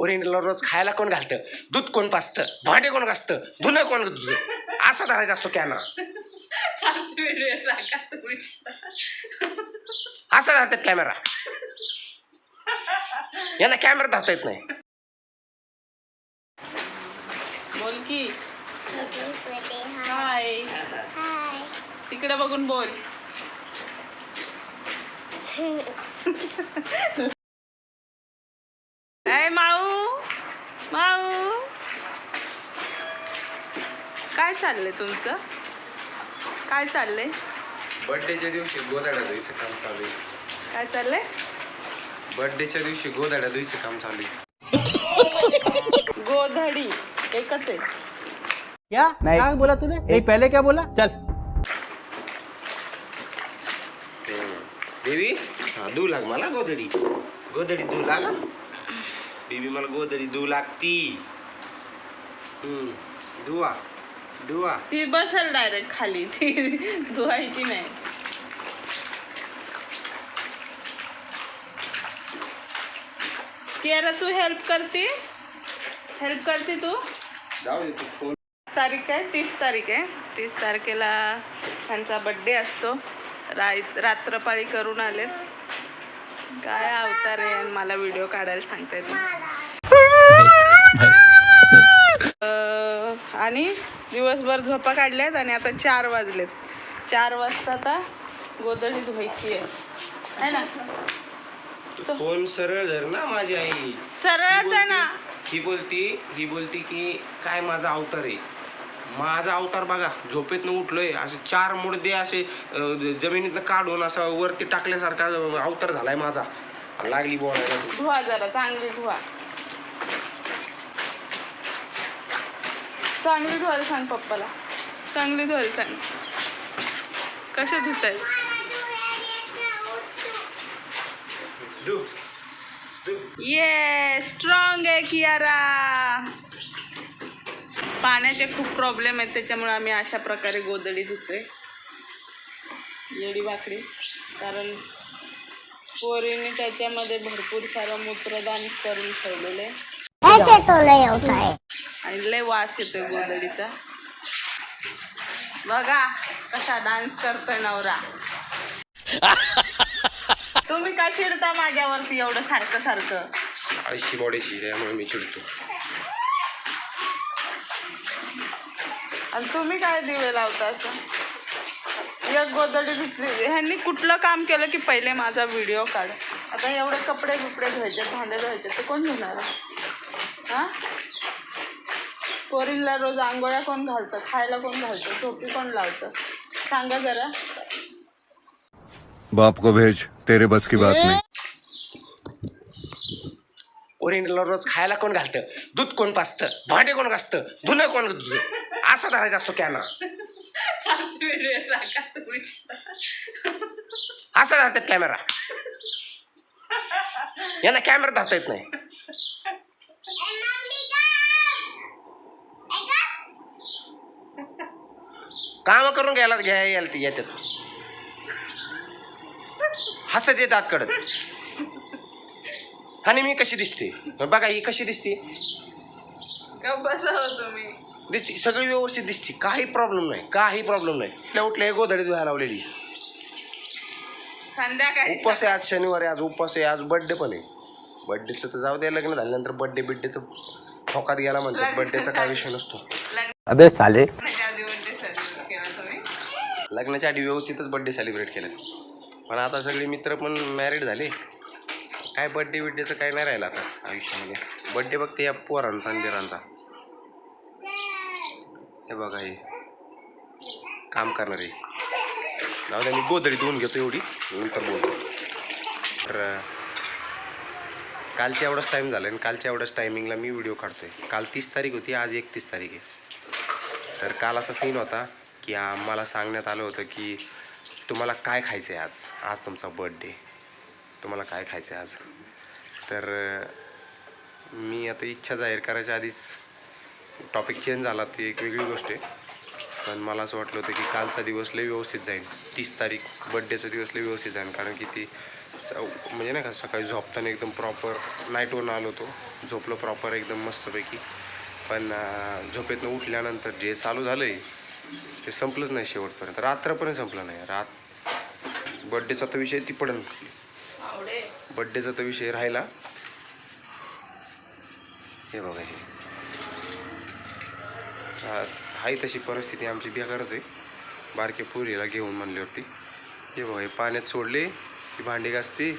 Original रोज खायला कोण घालतं? दूध कोण पाचतं भांडे कोण घासतं? धुणं कोण तुझं असा धरायचा असतो कॅमेरा असा धरतात कॅमेरा. यांना कॅमेरा धरता येत नाही. बोल की. हाय. हाय. हाय. तिकडे बघून बोल. काय चाललंय तुमचं? काय चाललंय? बर्थडेच्या दिवशी गोदाड्या धुईचं काम चालू आहे. काय चाललंय? बर्थडेच्या दिवशी गोदाड्या धुईचं काम चालू आहे. गोधडी. एकच आहे. क्या? क्या बोला तूने? नहीं पहले क्या बोला? चल. देवी? हा दू लाग मला गोदडी गोदडी दू लाग. हा. बेबी मला गोदडी दू लागती. हम्म, दुवा दुवा ती बसेल डायरेक्ट खाली. ती धुवायची नाही. कियारा तू हेल्प करते? हेल्प करते तू? जाऊ तारीख आहे तीस तारीख आहे. तीस तारखेला त्यांचा बड्डे असतो. राय रात्रपाळी करून आलेत काय अवतार आहे मला व्हिडिओ काढायला सांगतायत अं, आणि दिवसभर झोपा काढल्यात आणि आता चार वाजलेत. चार वाजता आता गोदडी धुवायची आहे. है ना? फोन सरळ धर ना माझी आई. सरळच आहे ना. ही बोलती ही बोलती की काय माझा अवतार आहे. माझा अवतार बघा झोपेतनं उठलोय असे चार मुडदे असे जमिनीतनं काढून असा वरती टाकल्यासारखा अवतार झालाय माझा. लागली बोलायला. धुवा जरा चांगली धुवा. चांगली धुवायला सांग पप्पाला. चांगली धुवायला सांग. कसे दू ये स्ट्रॉंग आहे कियारा पाण्याचे खूप प्रॉब्लेम आहेत त्याच्यामुळे आम्ही अशा प्रकारे गोदडी धुतोय. येडी वाकडी. कारण पोरीने त्याच्यामध्ये भरपूर सारं मूत्रदान करून ठेवलेलं आहे. आणि लय वास येतोय गोदडीचा बघा कसा डान्स करतोय नवरा. तुम्ही का चिडता माझ्यावरती एवढं सारखं सारखं? आळशी बॉडीची त्यामुळे मी चिडतो. आणि तुम्ही काय दिवे लावता असं? एक गोदडी धुतली ह्यांनी कुठलं काम केलं की पहिले माझा व्हिडिओ काढ. आता एवढे कपडे बिपडे धुवायचे भांडे धुवायचे ते कोण धुणार? हां? पोरीला रोज आंघोळ्या कोण घालतं? खायला कोण घालतं? झोपी कोण लावतं? सांगा जरा. बाप को भेज तेरे बस की बात नहीं। ओरिजिनल रोज खायला कोण घालतं? दूध कोण पाचतं भांडे कोण घासतं? धुणं कोण तुझं असा धरायचा असतो तुम्ही. असा धरतात कॅमेरा यांना कॅमेरा धरता येत नाही. काम करून घ्यायला घ्या यायला ते येतात. हसत येतात कडत आणि मी कशी दिसते? बघा ही कशी दिसते? तुम्ही? दिसते सगळी व्यवस्थित दिसते. काही प्रॉब्लेम नाही काही प्रॉब्लेम नाही. उठल्या उठल्या हे गोधडी धुवायला लावलेली. संध्याकाळी उपवास आहे आज शनिवार आहे आज उपवास आहे आज बर्थडे पण आहे. बर्थडेचं तर जाऊ द्या लग्न झाल्यानंतर बर्थडे बिड्डेचं ठोकात गेला म्हणतात. बर्थडेचा काय विषय नसतो. अबे साले लग्नाच्या आधी birthday celebrate केला तुम्ही लग्नाच्या आधी व्यवस्थितच बड्डे सेलिब्रेट केलं. पण आता सगळे मित्र पण मॅरिड झाले. काय बड्डे बिड्डेचं काय नाही राहिलं आता आयुष्यामध्ये. बर्थडे बघते या पोरांचा आणि बिरांचा. हे बघा हे. काम करणारे. जाऊ द्या मी गोधडी धुवून घेतो एवढी. नंतर बोलतो. तर कालच्या एवढाच टाईम झाला आणि कालच्या एवढ्याच टायमिंगला मी व्हिडिओ काढतो आहे काल तीस तारीख होती आज एकतीस तारीख आहे. तर काल असा सीन होता. की आम्हाला सांगण्यात आलं होतं की तुम्हाला काय खायचं आहे आज? आज तुमचा बर्थडे तुम्हाला काय खायचं आहे आज? तर मी आता इच्छा जाहीर करायच्या आधीच टॉपिक चेंज झाला ती एक वेगळी गोष्ट आहे. पण मला असं वाटलं होतं की कालचा दिवस लय व्यवस्थित जाईल. तीस तारीख बड्डेचा दिवस लय व्यवस्थित जाईल. कारण की ती स म्हणजे नाही का सकाळी झोपताना एकदम प्रॉपर नाईटवरून आलो होतो. झोपलो प्रॉपर एकदम मस्तपैकी. पण झोपेतनं उठल्यानंतर जे चालू झालं आहे ते संपलंच नाही शेवटपर्यंत. रात्रपर्यंत संपलं नाही. रात बड्डेचा तर विषय ती पडन बड्डेचा तर विषय राहिला. हे बघा हे. हा- तशी परिस्थिती आमची बेकारच आहे. बारके पुरीला घेऊन म्हणल्यावरती. हे बघा हे पाण्यात सोडले की भांडी घासते.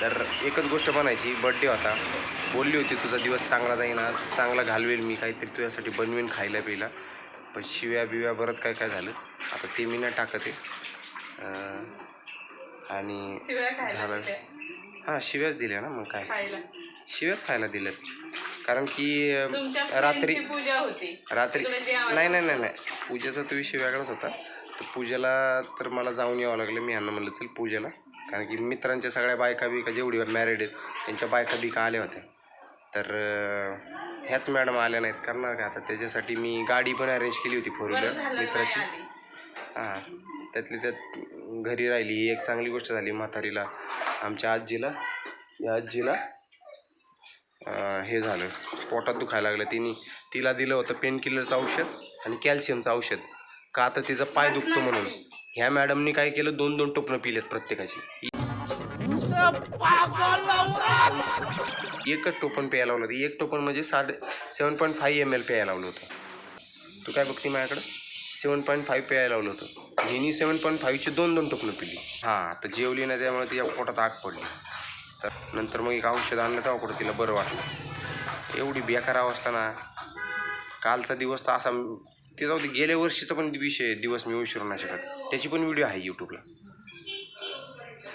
तर एकच गोष्ट म्हणायची बड्डे होता. बोलली होती तुझा दिवस चांगला जाईन आज. चांगला घालवेल मी काहीतरी. तुझ्यासाठी बनवेन खायला प्यायला पण शिव्या बिव्या बरंच काय काय झालं. आता ते मी नाही टाकत आहे. आणि झालं. हां शिव्याच दिल्या ना मग काय? शिव्याच खायला दिल्यात. कारण की रात्री रात्री नाही नाही नाही नाही. पूजेचा तो विषय वेगळाच होता. तर पूजेला तर मला जाऊन यावं लागलं. मी यांना म्हणलं चल पूजेला. कारण की मित्रांच्या सगळ्या बायका बिका जेवढी मॅरिड आहेत त्यांच्या बायका बिका आल्या होत्या. तर ह्याच मॅडम आल्या नाहीत. करणार का आता? त्याच्यासाठी मी गाडी पण अरेंज केली होती फोर व्हीलर मित्राची. हां त्यातली त्यात घरी राहिली. ही एक चांगली गोष्ट झाली म्हातारीला आमच्या आजीला. या आजीला हे झालं. पोटात दुखायला लागलं. तिने तिला दिलं होतं पेन किलरचं औषध आणि कॅल्शियमचं औषध. का आता तिचा पाय दुखतो म्हणून. ह्या मॅडमनी काय केलं? दोन दोन टोपणं पिलेत प्रत्येकाची. एकच टोपण प्यायला लावलं होतं. एक टोपण म्हणजे साडे seven point five M L प्यायला लावलं होतं. तू काय बघते माझ्याकडं? सेवन पॉईंट फाईव्ह प्यायला लावलं होतं. हिनी सेवन पॉईंट फाईव्हची दोन दोन टोपणं पिली. हां तर जेवली ना त्यामुळे तिच्या पोटात आग पडली. तर नंतर मग एक औषध आणलं तेव्हा कुठं तिला बरं वाटलं. एवढी बेकार अवस्था ना. कालचा दिवस तर असा ते जाऊ दे गेल्या वर्षीचा पण विषय दिवस मी विसरू नाही शकत. त्याची पण व्हिडिओ आहे यूट्यूबला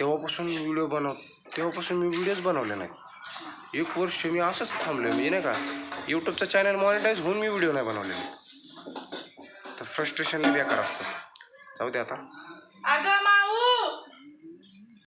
तेव्हापासून मी व्हिडिओ बनव तेव्हापासून मी व्हिडिओज बनवले नाहीत. एक वर्ष मी असंच थांबलो म्हणजे नाही का? यूट्यूबचं चॅनल मॉनिटाईज होऊन मी व्हिडिओ नाही बनवलेले. तर फ्रस्ट्रेशन बेकार असतं. जाऊ दे आता.